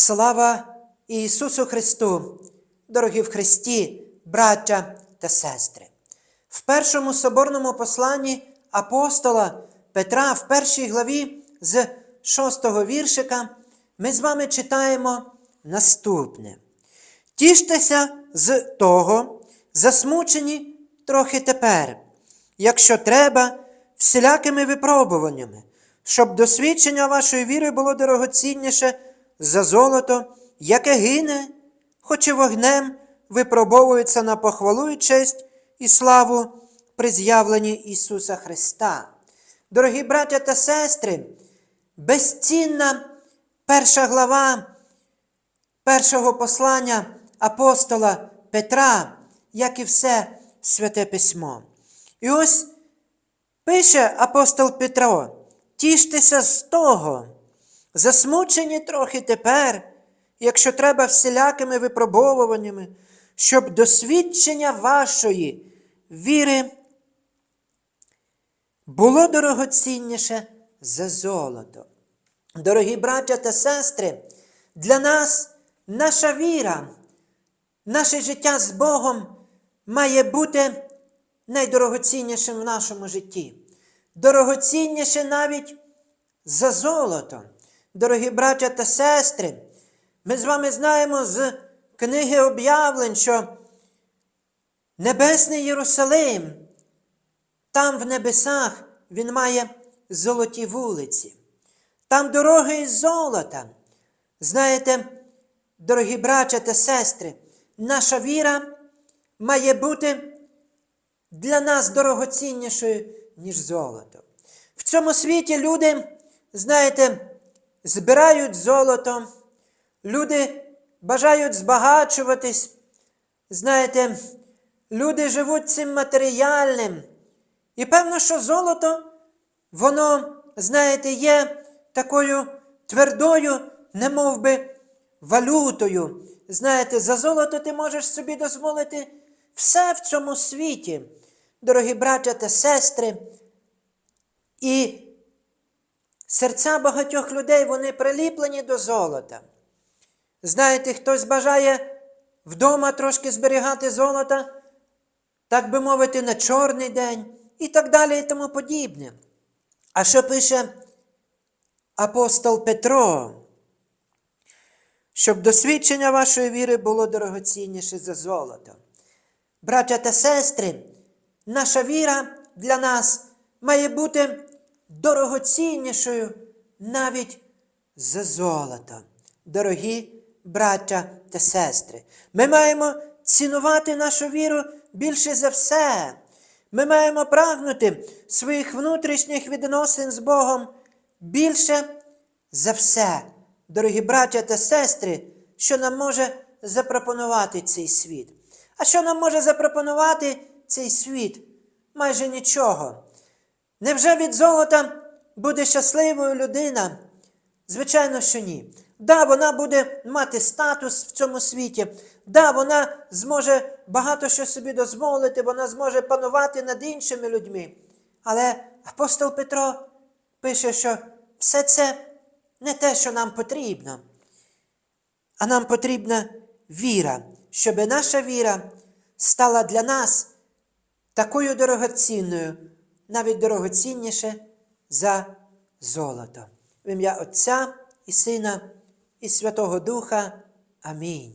Слава Ісусу Христу, дорогі в Христі, браття та сестри! В першому соборному посланні апостола Петра в першій главі з шостого віршика ми з вами читаємо наступне. Тіштеся з того, засмучені трохи тепер, якщо треба, всілякими випробуваннями, щоб досвідчення вашої віри було дорогоцінніше за золото, яке гине, хоч і вогнем випробовується на похвалу і честь і славу при з'явленні Ісуса Христа. Дорогі браття та сестри, безцінна перша глава першого послання апостола Петра, як і все святе письмо. І ось пише апостол Петро: тіштеся з того, засмучені трохи тепер, якщо треба всілякими випробовуваннями, щоб досвідчення вашої віри було дорогоцінніше за золото. Дорогі браття та сестри, для нас наша віра, наше життя з Богом має бути найдорогоціннішим в нашому житті. Дорогоцінніше навіть за золото. Дорогі браття та сестри, ми з вами знаємо з книги об'явлень, що Небесний Єрусалим, там в небесах він має золоті вулиці. Там дороги із золота. Знаєте, дорогі браття та сестри, наша віра має бути для нас дорогоціннішою, ніж золото. В цьому світі люди, знаєте, збирають золото, люди бажають збагачуватись. Знаєте, люди живуть цим матеріальним. І певно, що золото, воно, знаєте, є такою твердою, немов би, валютою. Знаєте, за золото ти можеш собі дозволити все в цьому світі, дорогі браття та сестри. І серця багатьох людей вони приліплені до золота. Знаєте, хтось бажає вдома трошки зберігати золота, так би мовити, на чорний день і так далі і тому подібне. А що пише апостол Петро? Щоб досвідчення вашої віри було дорогоцінніше за золото. Браття та сестри, наша віра для нас має бути дорогоціннішою навіть за золото. Дорогі браття та сестри, ми маємо цінувати нашу віру більше за все. Ми маємо прагнути своїх внутрішніх відносин з Богом більше за все, дорогі браття та сестри, що нам може запропонувати цей світ. А що нам може запропонувати цей світ? Майже нічого. Невже від золота буде щасливою людина? Звичайно, що ні. Да, вона буде мати статус в цьому світі. Да, вона зможе багато що собі дозволити, вона зможе панувати над іншими людьми. Але апостол Петро пише, що все це не те, що нам потрібно. А нам потрібна віра, щоб наша віра стала для нас такою дорогоцінною, навіть дорогоцінніше за золото. В ім'я Отця і Сина і Святого Духа. Амінь.